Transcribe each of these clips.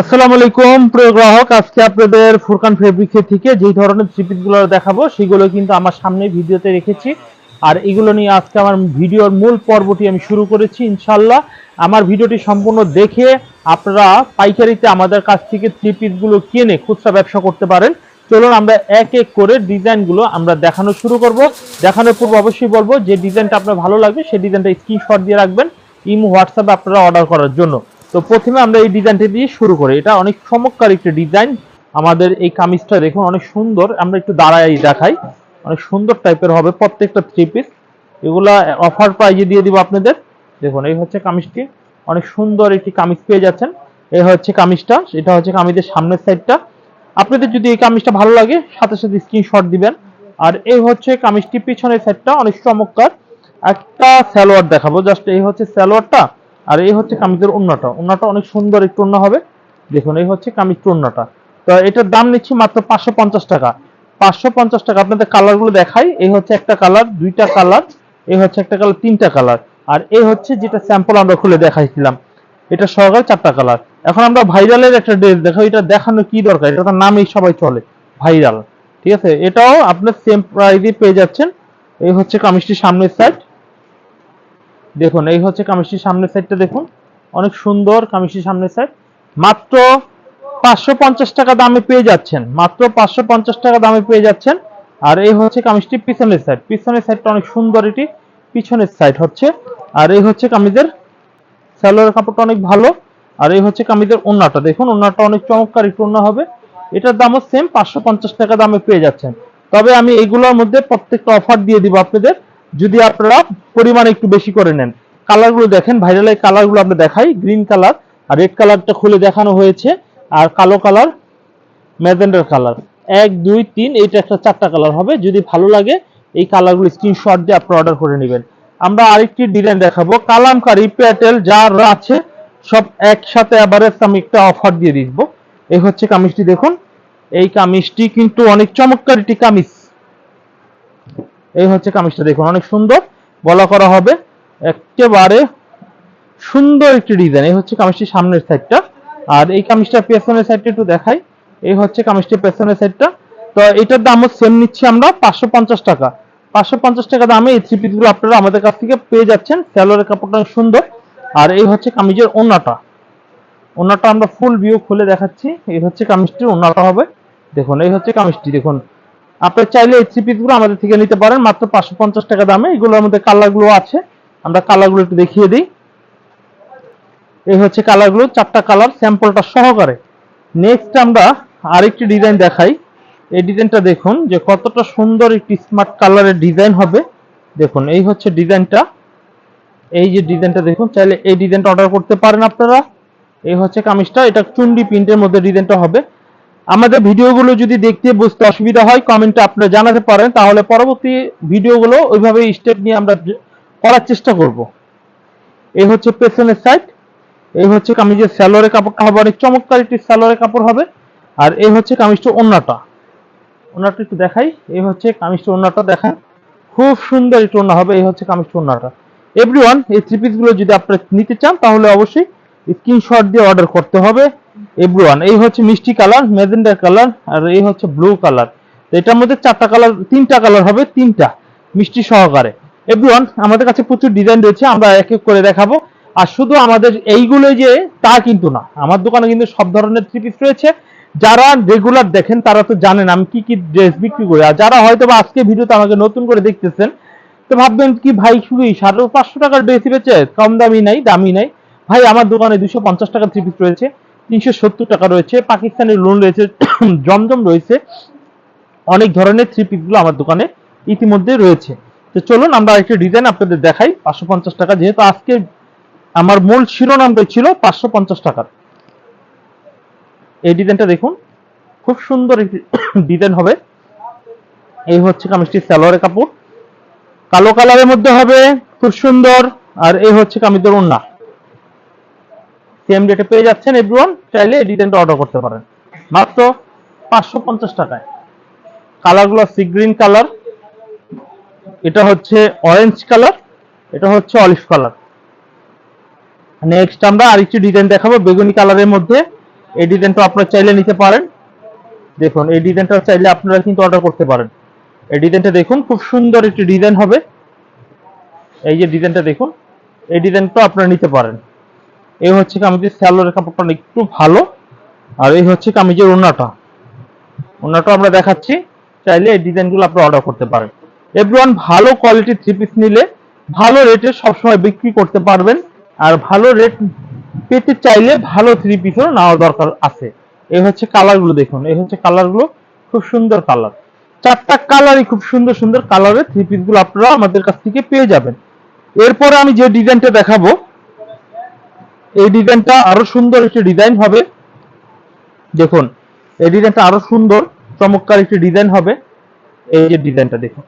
আসসালামু আলাইকুম, প্রিয় গ্রাহক। আজকে আপনাদের ফুরকান ফেব্রিক্সের থেকে যেই ধরনের থ্রিপিসগুলো দেখাবো, সেগুলো কিন্তু আমার সামনে ভিডিওতে রেখেছি। আর এগুলো নিয়ে আজকে আমার ভিডিওর মূল পর্বটি আমি শুরু করেছি ইনশাল্লাহ আমার ভিডিওটি সম্পূর্ণ দেখে আপনারা পাইকারিতে আমাদের কাছ থেকে থ্রি গুলো কিনে খুচরা ব্যবসা করতে পারেন। চলুন আমরা এক এক করে ডিজাইনগুলো আমরা দেখানো শুরু করব। দেখানোর পূর্ব অবশ্যই বলব, যে ডিজাইনটা আপনার ভালো লাগবে, সেই ডিজাইনটা স্ক্রিনশট দিয়ে রাখবেন, ইমো, হোয়াটসঅ্যাপে আপনারা অর্ডার করার জন্য। তো প্রথমে আমরা এই ডিজাইনটা দিয়ে শুরু করি। এটা অনেক চমৎকার একটি ডিজাইন। আমাদের এই কামিজটা দেখুন, অনেক সুন্দর। আমরা একটু দাঁড়াই দেখাই। অনেক সুন্দর টাইপের হবে প্রত্যেকটা থ্রি পিস এগুলা অফার প্রাইজে দিয়ে দিব আপনাদের। দেখুন, এই হচ্ছে কামিজটি। অনেক সুন্দর একটি কামিজ পেয়ে যাচ্ছেন। এই হচ্ছে কামিজটা। এটা হচ্ছে কামিজের সামনের সাইডটা আপনাদের যদি এই কামিজটা ভালো লাগে, সাথে সাথে স্ক্রিনশট দিবেন। আর এই হচ্ছে কামিজটি পিছনের সাইডটা অনেক চমৎকার। একটা সালোয়ার দেখাবো। জাস্ট এই হচ্ছে সালোয়ারটা। আর এই হচ্ছে কামিজের ওন্নাটা ওন্নাটা অনেক সুন্দর একটু ওন্না হবে। দেখুন, এই হচ্ছে কামিজের ওন্নাটা তো এটার দাম নিচ্ছি মাত্র পাঁচশো পঞ্চাশ টাকা। পাঁচশো পঞ্চাশ টাকা আপনাদের কালারগুলো দেখাই। এই হচ্ছে একটা কালার, দুইটা কালার, এই হচ্ছে একটা কালার, তিনটা কালার। আর এই হচ্ছে যেটা স্যাম্পল আমরা খুলে দেখাইছিলাম। এটা সহকারে চারটা কালার। এখন আমরা ভাইরালের একটা ড্রেস দেখো এটা দেখানো কি দরকার? এটা তার নামেই সবাই চলে, ভাইরাল। ঠিক আছে? এটাও আপনার সেম প্রাইজে পেয়ে যাচ্ছেন। এই হচ্ছে কামিজটির সামনের সাইড দেখুন, এই হচ্ছে কামিজটির সামনের সাইডটা দেখুন। অনেক সুন্দর কামিজটির সামনের সাইড মাত্র পাঁচশো পঞ্চাশ টাকা দামে পেয়ে যাচ্ছেন। মাত্র পাঁচশো পঞ্চাশ টাকা দামে পেয়ে যাচ্ছেন। আর এই হচ্ছে কামিজটির পিছনের সাইড পিছনের সাইডটা অনেক সুন্দর এটি। পিছনের সাইড হচ্ছে। আর এই হচ্ছে কামিজের স্যালোয়ার কাপড়টা অনেক ভালো। আর এই হচ্ছে কামিজের ওন্নাটা। দেখুন, ওন্নাটা অনেক চমৎকার একটু ওন্না হবে। এটার দামও সেম পাঁচশো পঞ্চাশ টাকা দামে পেয়ে যাচ্ছেন। তবে আমি এইগুলোর মধ্যে প্রত্যেকটা অফার দিয়ে দিব আপনাদের। যদি আপনারা পরিমাণ একটু বেশি করে নেন। কালারগুলো দেখেন ভাইরালের কালারগুলো আমরা দেখাই গ্রিন কালার আর রেড কালারটা খুলে দেখানো হয়েছে, আর কালো কালার ম্যাজেন্ডার কালার এক, দুই, তিন, এইটা একটা চারটা কালার হবে। যদি ভালো লাগে, এই কালারগুলো স্ক্রিনশট দিয়ে আপনারা অর্ডার করে নেবেন। আমরা আরেকটি ডিজাইন দেখাবো। কালামকারি প্যাটেল যা আছে, সব একসাথে এভারেজ আমি একটা অফার দিয়ে দিব। এই হচ্ছে কামিজটি, দেখুন। এই কামিজটি কিন্তু অনেক চমৎকার একটি কামিজ। এই হচ্ছে কামিজটা দেখুন, অনেক সুন্দর। বলা করা হবে একেবারে সুন্দর একটি ডিজাইন এই হচ্ছে কামিজটির সামনের সাইডটা আর এই কামিজটার পেছনের সাইডটা একটু দেখাই। এই হচ্ছে কামিজটির পেছনের সাইডটা তো এটার দামও সেম নিচ্ছি আমরা পাঁচশো পঞ্চাশ টাকা। পাঁচশো পঞ্চাশ টাকা দামে এই থ্রি পিসগুলো আপনারা আমাদের কাছ থেকে পেয়ে যাচ্ছেন। স্যালোয়ারের কাপড়টা অনেক সুন্দর। আর এই হচ্ছে কামিজের ওনাটা ওন্নাটা আমরা ফুল ভিউ খুলে দেখাচ্ছি। এই হচ্ছে কামিজটির ওনাটা হবে। দেখুন, এই হচ্ছে কামিজটি। দেখুন আপনারা চাইলে এই থ্রি পিসগুলো আমাদের থেকে নিতে পারেন, মাত্র পাঁচশো পঞ্চাশ টাকা দামে। এগুলোর মধ্যে কালারগুলো আছে। আমরা কালারগুলো একটু দেখিয়ে দিই। এই হচ্ছে কালারগুলো, চারটা কালার, স্যাম্পলটা সহকারে। নেক্সট আমরা আরেকটি ডিজাইন দেখাই। এই ডিজাইনটা দেখুন যে কতটা সুন্দর একটি স্মার্ট কালারের ডিজাইন হবে। দেখুন, এই হচ্ছে ডিজাইনটা এই যে ডিজাইনটা দেখুন, চাইলে এই ডিজাইনটা অর্ডার করতে পারেন আপনারা। এই হচ্ছে কামিজটা, এটা চুন্ডি প্রিন্টের মধ্যে ডিজাইনটা হবে। আমাদের ভিডিওগুলো যদি দেখতে বুঝতে অসুবিধা হয় কমেন্টে আপনারা জানাতে পারেন, তাহলে পরবর্তী ভিডিওগুলো ওইভাবে স্টেপ নিয়ে আমরা করার চেষ্টা করব। এই হচ্ছে পেছনের সাইড এই হচ্ছে কামিজের স্যালোয়ারের কাপড়টা হবে অনেক চমৎকার একটি স্যালোয়ারের কাপড় হবে, আর এই হচ্ছে কামিজটা ওন্নাটা। ওন্নাটা একটু দেখাই, এই হচ্ছে কামিজটা ওন্নাটা দেখান। খুব সুন্দর একটু ওন্না হবে, এই হচ্ছে কামিজটা ওন্নাটা। এভরিওয়ান এই থ্রি পিসগুলো যদি আপনারা নিতে চান, তাহলে অবশ্যই স্ক্রিনশট দিয়ে অর্ডার করতে হবে এভরিওয়ান এই হচ্ছে মিষ্টি কালার মেজেন্ডার কালার, আর এই হচ্ছে ব্লু কালার। তো এটার মধ্যে চারটা কালার, তিনটা কালার হবে, তিনটা মিষ্টি সহকারে। এভরিওয়ান আমাদের কাছে প্রচুর ডিজাইন রয়েছে, আমরা এক এক করে দেখাবো। আর শুধু আমাদের এইগুলো যে, তা কিন্তু না। আমার দোকানে কিন্তু সব ধরনের থ্রি পিস রয়েছে। যারা রেগুলার দেখেন, তারা তো জানেন আমি কি কি ড্রেস বিক্রি করি। আর যারা হয়তো বা আজকে ভিডিওতে আমাকে নতুন করে দেখতেছেন, তো ভাববেন কি, ভাই, শুধু সাড়ে পাঁচশো টাকার ড্রেস বেচে কম দামি নাই দামি নাই। ভাই, আমার দোকানে দুশো পঞ্চাশ টাকা থ্রি পিস রয়েছে, তিনশো সত্তর টাকা রয়েছে পাকিস্তানের লোন রয়েছে, জমজম রয়েছে, অনেক ধরনের থ্রি পিসগুলো আমার দোকানে ইতিমধ্যে রয়েছে। তো চলুন, আমরা একটা ডিজাইন আপনাদের দেখাই, পাঁচশো পঞ্চাশ টাকা, যেহেতু আজকে আমার মূল শিরোনামটা ছিল পাঁচশো পঞ্চাশ টাকার। এই ডিজাইনটা দেখুন, খুব সুন্দর একটি ডিজাইন হবে। এই হচ্ছে কামিজটির স্যালোয়ারের কাপড়। কালো কালারের মধ্যে হবে, খুব সুন্দর, আর এই হচ্ছে কামিজের ওন্না সেম রেটে পেয়ে যাচ্ছেন এভরিওয়ান চাইলে ডিজাইনটা অর্ডার করতে পারেন। মাত্র পাঁচশো পঞ্চাশ টাকায়। কালারগুলো সি গ্রিন কালার এটা হচ্ছে অরেঞ্জ কালার এটা হচ্ছে অলিভ কালার নেক্সট আমরা আরেকটি ডিজাইন দেখাবো বেগুনি কালারের মধ্যে। এই ডিজাইনটা আপনারা চাইলে নিতে পারেন। দেখুন, এই ডিজাইনটা চাইলে আপনারা কিন্তু অর্ডার করতে পারেন। এই ডিজাইনটা দেখুন, খুব সুন্দর একটি ডিজাইন হবে। এই যে ডিজাইনটা দেখুন, এই ডিজাইনটা আপনারা নিতে পারেন। এই হচ্ছে কামিজের স্যালোয়ারের কাপড়টা একটু ভালো। আর এই হচ্ছে কামিজের ওড়নাটা ওড়নাটা আমরা দেখাচ্ছি। চাইলে এই ডিজাইনগুলো আপনারা অর্ডার করতে পারেন। এভরিওয়ান ভালো কোয়ালিটির থ্রি পিস নিলে ভালো রেটে সবসময় বিক্রি করতে পারবেন। আর ভালো রেট পেতে চাইলে ভালো থ্রি পিসও নেওয়া দরকার আছে। এই হচ্ছে কালারগুলো দেখুন, এই হচ্ছে কালারগুলো খুব সুন্দর কালার চারটা কালারই খুব সুন্দর সুন্দর কালারের থ্রি পিসগুলো আপনারা আমাদের কাছ থেকে পেয়ে যাবেন। এরপরে আমি যে ডিজাইনটা দেখাবো এই ডিজাইনটা আরও সুন্দর একটি ডিজাইন হবে। দেখুন, এই ডিজাইনটা আরও সুন্দর, চমৎকার একটি ডিজাইন হবে। এই যে ডিজাইনটা দেখুন।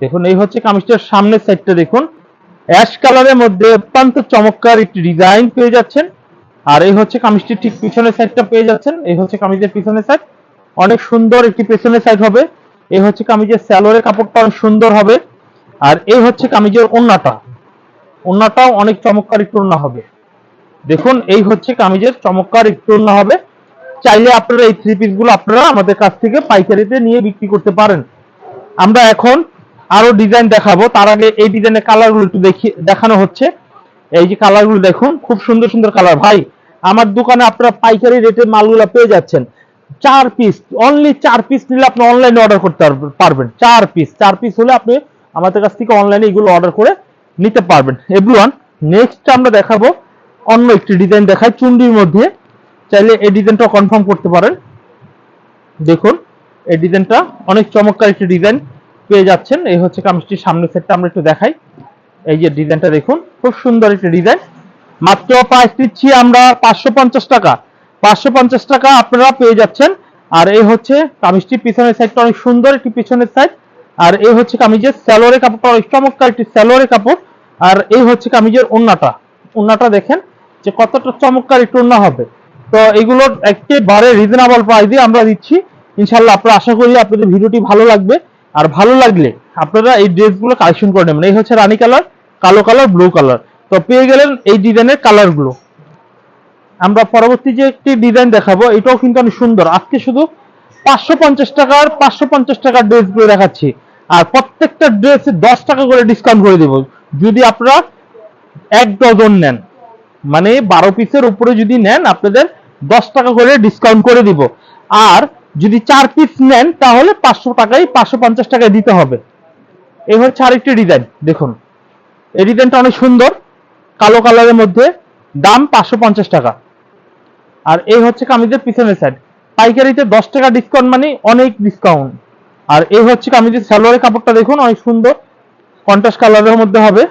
দেখুন, এই হচ্ছে কামিজটার সামনের সাইডটা দেখুন। অ্যাশ কালারের মধ্যে অত্যন্ত চমৎকার একটি ডিজাইন পেয়ে যাচ্ছেন। আর এই হচ্ছে কামিজটির ঠিক পিছনের সাইডটা পেয়ে যাচ্ছেন। এই হচ্ছে কামিজের পিছনের সাইড। অনেক সুন্দর একটি পেছনের সাইড হবে। এই হচ্ছে কামিজের স্যালোরের কাপড়টা অনেক সুন্দর হবে। আর এই হচ্ছে কামিজের ওন্নাটা। ওন্নাটাও অনেক চমৎকার একটু ওন্না হবে। দেখুন, এই হচ্ছে কামিজের চমৎকার একটু ওন্না হবে। চাইলে আপনারা এই থ্রি পিসগুলো আপনারা আমাদের কাছ থেকে পাইকারিতে নিয়ে বিক্রি করতে পারেন। আমরা এখন আরও ডিজাইন দেখাবো। তার আগে এই ডিজাইনের কালারগুলো একটু দেখি, দেখানো হচ্ছে। এই যে কালারগুলো দেখুন, খুব সুন্দর সুন্দর কালার ভাই, আমার দোকানে আপনারা পাইকারি রেটে মালগুলো পেয়ে যাচ্ছেন। চার পিস অনলি চার পিস নিলে আপনি অনলাইনে অর্ডার করতে পারবেন- পারবেন। চার পিস চার পিস হলে আপনি আমাদের কাছ থেকে অনলাইনে এগুলো অর্ডার করে নিতে পারবেন। এভরিওয়ান নেক্সট আমরা দেখাবো অন্য একটি ডিজাইন দেখাই চুন্ডির মধ্যে। চাইলে এই ডিজাইনটা কনফার্ম করতে পারেন। দেখুন, এই ডিজাইনটা অনেক চমৎকার একটি ডিজাইন পেয়ে যাচ্ছেন। এই হচ্ছে কামিজটির সামনের সেটটা আমরা একটু দেখাই। এই যে ডিজাইনটা দেখুন, খুব সুন্দর একটি ডিজাইন মাত্র প্রাইস দিচ্ছি আমরা পাঁচশো পঞ্চাশ টাকা। পাঁচশো পঞ্চাশ টাকা আপনারা পেয়ে যাচ্ছেন। আর এই হচ্ছে কামিজটির পিছনের সাইডটা অনেক সুন্দর একটি পিছনের সাইড আর এই হচ্ছে কামিজের স্যালোয়ারের কাপড়টা অনেক চমৎকার একটি স্যালোয়ারের কাপড়। আর এই হচ্ছে কামিজের ওন্নাটা। ওন্নাটা দেখেন যে কতটা চমৎকার একটু ওন্না হবে। তো এগুলো একেবারে রিজনেবল প্রাইসে আমরা দিচ্ছি। ইনশাল্লাহ আপনারা আশা করি আপনাদের ভিডিওটি ভালো লাগবে। আর ভালো লাগলে আপনারা এই ড্রেসগুলো কালেকশন করে নেবেন। এই হচ্ছে রানী কালার, কালো কালার ব্লু কালার। তো পেয়ে গেলেন এই ডিজাইনের কালারগুলো। আমরা পরবর্তী যে একটি ডিজাইন দেখাবো, এটাও কিন্তু অনেক সুন্দর। আজকে শুধু পাঁচশো পঞ্চাশ টাকার পাঁচশো পঞ্চাশ টাকার ড্রেসগুলো দেখাচ্ছি। আর প্রত্যেকটা ড্রেসে দশ টাকা করে ডিসকাউন্ট করে দেবো। যদি আপনারা এক ডজন নেন মানে বারো পিসের উপরে যদি নেন, আপনাদের দশ টাকা করে ডিসকাউন্ট করে দিব। আর যদি চার পিস নেন, তাহলে পাঁচশো টাকায় পাঁচশো পঞ্চাশ টাকায় দিতে হবে। এই হচ্ছে আরেকটি ডিজাইন দেখুন। এই ডিজাইনটা অনেক সুন্দর, কালো কালারের মধ্যে, দাম পাঁচশো পঞ্চাশ টাকা। আর এই হচ্ছে কামিজের পিছনের সাইড পাইকারিতে দশ টাকা ডিসকাউন্ট মানে অনেক ডিসকাউন্ট আর এই হচ্ছে কামিজের সালোয়ারের কাপড়টা দেখুন, অনেক সুন্দর কন্ট্রাস্ট কালারের মধ্যে হবে।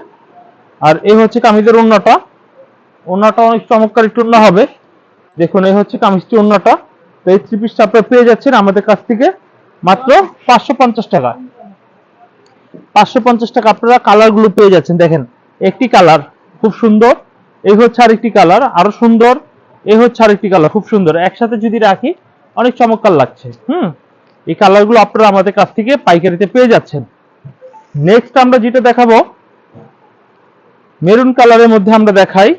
আর এই হচ্ছে কামিজের ওড়নাটা। ওড়নাটা অনেক চমৎকার একটু ওড়না হবে। দেখুন, এই হচ্ছে কামিজটি ওড়নাটা। তো এই থ্রি পিসটা আপনারা পেয়ে যাচ্ছেন আমাদের কাছ থেকে মাত্র পাঁচশো পঞ্চাশ টাকা। পাঁচশো পঞ্চাশ টাকা আপনারা কালারগুলো পেয়ে যাচ্ছেন। দেখেন, একটি কালার খুব সুন্দর, এই হচ্ছে আরেকটি কালার, আরও সুন্দর, এই হচ্ছে আরেকটি কালার, খুব সুন্দর। একসাথে যদি রাখি, অনেক চমৎকার লাগছে। হুম, এই কালারগুলো আপনারা আমাদের কাছ থেকে পাইকারিতে পেয়ে যাচ্ছেন। নেক্সট আমরা যেটা দেখাবো, মেরুন কালারের মধ্যে আমরা দেখাই।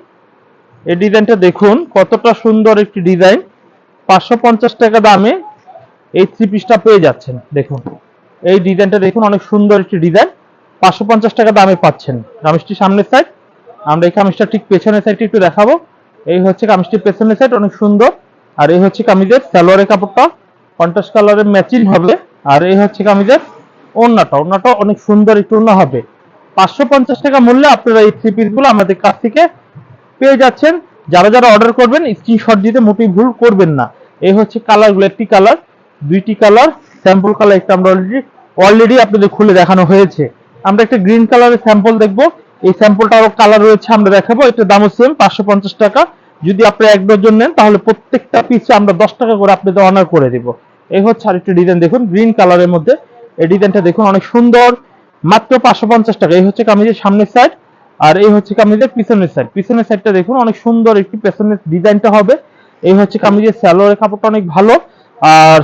এই ডিজাইনটা দেখুন, কতটা সুন্দর একটি ডিজাইন। পাঁচশো পঞ্চাশ টাকা দামে এই থ্রি পিসটা পেয়ে যাচ্ছেন, দেখুন। এই ডিজাইনটা দেখুন, অনেক সুন্দর একটি ডিজাইন। পাঁচশো পঞ্চাশ টাকা দামে পাচ্ছেন, কামিজটি সামনের সাইড আমরা এই কামিজটা ঠিক পেছনের সাইডটি একটু দেখাবো। এই হচ্ছে কামিজটির পেছনের সাইড অনেক সুন্দর। আর এই হচ্ছে কামিজের সালোয়ারের কাপড়টা। কন্ট্রাস্ট কালারের ম্যাচিং হবে। আর এই হচ্ছে কামিজের ওড়নাটা। ওড়নাটা অনেক সুন্দর একটু ওড়না হবে। পাঁচশো পঞ্চাশ টাকা মূল্যে আপনারা এই থ্রি পিসগুলো আমাদের কাছ থেকে পেয়ে যাচ্ছেন। যারা যারা অর্ডার করবেন স্ক্রিনশট দিতে মোটেই ভুল করবেন না। এই হচ্ছে কালারগুলো একটি কালার দুইটি কালার স্যাম্পল কালার একটা আমরা অলরেডি অলরেডি আপনাদের খুলে দেখানো হয়েছে। আমরা একটা গ্রিন কালারের স্যাম্পল দেখব। এই স্যাম্পলটা আরও কালার রয়েছে, আমরা দেখাবো। এটার দামও সেম পাঁচশো পঞ্চাশ টাকা। যদি আপনি এক ডজন নেন, তাহলে প্রত্যেকটা পিসে আমরা দশ টাকা করে আপনাদের অনার করে দিব। এই হচ্ছে আরেকটা ডিজাইন দেখুন গ্রিন কালারের মধ্যে। এই ডিজাইনটা দেখুন, অনেক সুন্দর। মাত্র পাঁচশো পঞ্চাশ টাকা। এই হচ্ছে কামিজের সামনের সাইড আর এই হচ্ছে কামিজের পিছনের সাইড পিছনের সাইডটা দেখুন অনেক সুন্দর একটি পেছনের ডিজাইনটা হবে। এই হচ্ছে কামিজের স্যালোয়ারের কাপড়টা অনেক ভালো। আর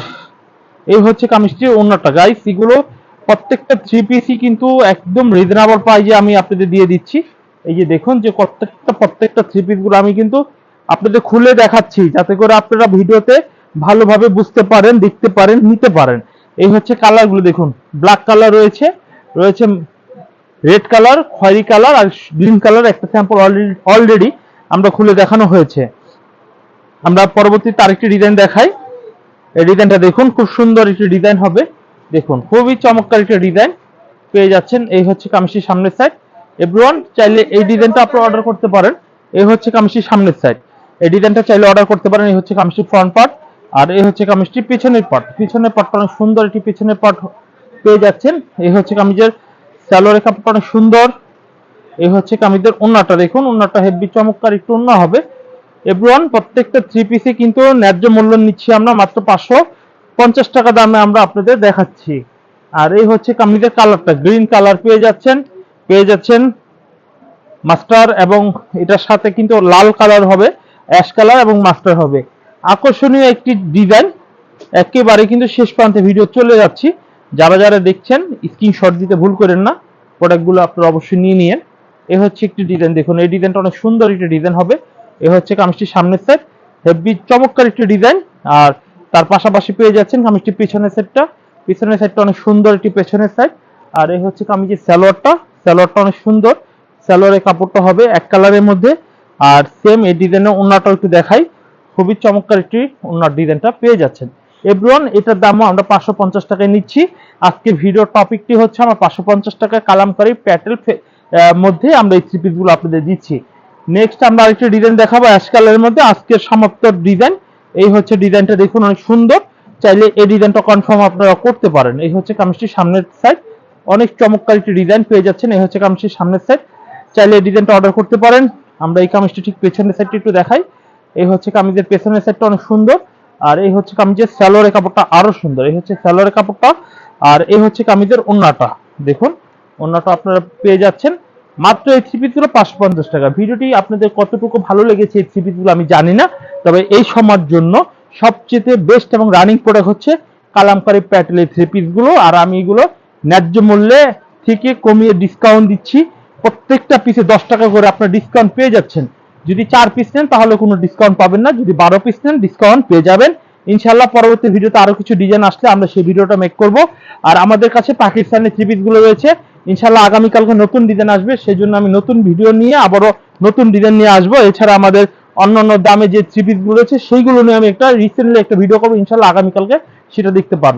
এই হচ্ছে কামিজটির অন্যটা গাইস এগুলো প্রত্যেকটা থ্রি পিসই কিন্তু একদম রিজনেবল প্রাইজে আমি আপনাদের দিয়ে দিচ্ছি। এই যে দেখুন যে প্রত্যেকটা প্রত্যেকটা থ্রি পিসগুলো আমি কিন্তু আপনাদের খুলে দেখাচ্ছি যাতে করে আপনারা ভিডিওতে ভালোভাবে বুঝতে পারেন দেখতে পারেন নিতে পারেন। এই হচ্ছে কালারগুলো দেখুন ব্ল্যাক কালার রয়েছে। রয়েছে রেড কালার খয়েরি কালার আর গ্রিন কালার একটা স্যাম্পল অলরেডি অলরেডি আমরা খুলে দেখানো হয়েছে। আমরা পরবর্তীতে আরেকটি ডিজাইন দেখাই। এই ডিজাইনটা দেখুন, খুব সুন্দর একটি ডিজাইন হবে। দেখুন, খুবই চমৎকার একটি ডিজাইন পেয়ে যাচ্ছেন। এই হচ্ছে কামিজটির সামনের সাইড এভরিওয়ান চাইলে এই ডিজাইনটা আপনি অর্ডার করতে পারেন। এই হচ্ছে কামিজটির সামনের সাইড এই ডিজাইনটা চাইলে অর্ডার করতে পারেন। এই হচ্ছে কামিজটির ফ্রন্ট পার্ট আর এই হচ্ছে কামিজটির পিছনের পার্ট পিছনের পার্টটা অনেক সুন্দর একটি পিছনের পার্ট পেয়ে যাচ্ছেন। এই হচ্ছে কামিজের স্যালোয়ারের কাপড়টা অনেক সুন্দর। এই হচ্ছে কামিজের ওন্নাটা। দেখুন, ওন্নাটা হেভি চমৎকার, একটু ওন্না হবে। এভরিওয়ান প্রত্যেকটা থ্রি পিসে কিন্তু ন্যায্য মূল্য নিচ্ছি আমরা, মাত্র পাঁচশো পঞ্চাশ টাকা দামে আমরা আপনাদের দেখাচ্ছি। আর এই হচ্ছে কামিজের কালারটা। গ্রিন কালার পেয়ে যাচ্ছেন পেয়ে যাচ্ছেন মাস্টার এবং এটার সাথে কিন্তু লাল কালার হবে অ্যাশ কালার এবং মাস্টার হবে। আকর্ষণীয় একটি ডিজাইন একেবারে কিন্তু শেষ প্রান্তে ভিডিও চলে যাচ্ছি। যারা যারা দেখছেন স্ক্রিনশট দিতে ভুল করেন না প্রোডাক্টগুলো আপনারা অবশ্যই নিয়ে নিয়েন। এ হচ্ছে একটি ডিজাইন দেখুন, এই ডিজাইনটা অনেক সুন্দর একটি ডিজাইন হবে। এ হচ্ছে কামিজটির সামনের সেট হেভি চমৎকার একটি ডিজাইন আর তার পাশাপাশি পেয়ে যাচ্ছেন কামিজটির পিছনের সেটটা পিছনের সাইডটা অনেক সুন্দর একটি পেছনের সাইড আর এই হচ্ছে কামিজের স্যালোয়ারটা স্যালোয়ারটা অনেক সুন্দর। স্যালোয়ারের কাপড়টা হবে এক কালারের মধ্যে। আর সেম এই ডিজাইনের ওন্নাটাও একটু দেখাই। খুবই চমৎকার একটি ওন্নার ডিজাইনটা পেয়ে যাচ্ছেন। এভরিওয়ান এটার দামও আমরা পাঁচশো পঞ্চাশ টাকায় নিচ্ছি। আজকের ভিডিও টপিকটি হচ্ছে আমার পাঁচশো পঞ্চাশ টাকা কালামকারি প্যাটেল মধ্যে আমরা এই থ্রি পিসগুলো আপনাদের দিচ্ছি। নেক্সট আমরা আরেকটি ডিজাইন দেখাবো অ্যাশ কালারের মধ্যে। আজকের সমাপ্ত ডিজাইন এই হচ্ছে ডিজাইনটা দেখুন, অনেক সুন্দর। চাইলে এই ডিজাইনটা কনফার্ম আপনারা করতে পারেন। এই হচ্ছে কামিজটির সামনের সাইড অনেক চমৎকার একটি ডিজাইন পেয়ে যাচ্ছেন। এই হচ্ছে কামিজটির সামনের সাইড চাইলে এই ডিজাইনটা অর্ডার করতে পারেন। আমরা এই কামিজটি ঠিক পেছনের সাইডটি একটু দেখাই। এই হচ্ছে কামিজের পেছনের সাইডটা অনেক সুন্দর। আর এই হচ্ছে কামিজের স্যালোয়ারের কাপড়টা আরও সুন্দর। এই হচ্ছে স্যালোয়ারের কাপড়টা, আর এই হচ্ছে কামিজের ওন্নাটা। দেখুন, ওন্নাটা আপনারা পেয়ে যাচ্ছেন। মাত্র এই থ্রি পিসগুলো পাঁচশো পঞ্চাশ টাকা। ভিডিওটি আপনাদের কতটুকু ভালো লেগেছে এই থ্রি পিসগুলো আমি জানি না, তবে এই সময়ের জন্য সবচেয়ে বেস্ট এবং রানিং প্রোডাক্ট হচ্ছে কালামকারী প্যাটেলের থ্রি পিসগুলো আর আমি এগুলো ন্যায্য মূল্যে থেকে কমিয়ে ডিসকাউন্ট দিচ্ছি। প্রত্যেকটা পিসে দশ টাকা করে আপনার ডিসকাউন্ট পেয়ে যাচ্ছেন। যদি চার পিস নেন, তাহলে কোনো ডিসকাউন্ট পাবেন না। যদি বারো পিস নেন ডিসকাউন্ট পেয়ে যাবেন। ইনশাল্লাহ পরবর্তী ভিডিওতে আরও কিছু ডিজাইন আসলে আমরা সেই ভিডিওটা মেক করব। আর আমাদের কাছে পাকিস্তানি থ্রি পিসগুলো রয়েছে। ইনশাল্লাহ আগামীকালকে নতুন ডিজাইন আসবে। সেই জন্য আমি নতুন ভিডিও নিয়ে আবারও নতুন ডিজাইন নিয়ে আসব। এছাড়া আমাদের অন্যান্য দামে যে থ্রি পিসগুলো রয়েছে, সেইগুলো নিয়ে আমি একটা রিসেন্টলি একটা ভিডিও করব। ইনশাল্লাহ আগামীকালকে সেটা দেখতে পারবেন।